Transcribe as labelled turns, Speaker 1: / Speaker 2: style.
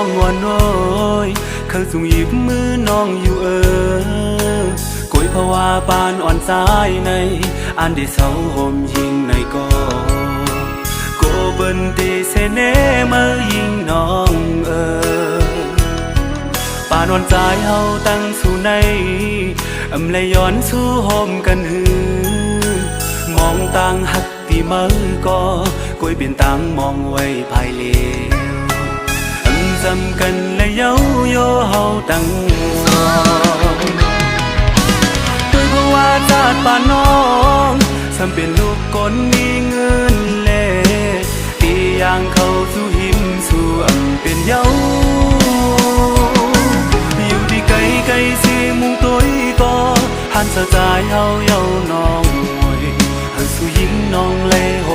Speaker 1: องงอนน้อยเคยสูงหยิบมือน้องอยู่เออกุยภาวาปานอ่อนสายใน อันที่เศร้าห่มยิงในก็โกเบินตีเสเนมายิงน้องเออปานวันใจเฮาตั้งสู่ในอำเลยย้อนสู่โฮมกันหือมองต่างหักตีมือก็กวยเป็นต่างมองไว้ภายเล cầm cần lấy dấu vô hầu tặng tôi vô hoa ra bà non xăm biển lúc con đi ngân lệ. Đi yang khâu du him su âm biển dấu. Yêu đi cây cây si mung tối có hắn sợ dài hao yêu nong ngồi. Hắn su him nong lê hồ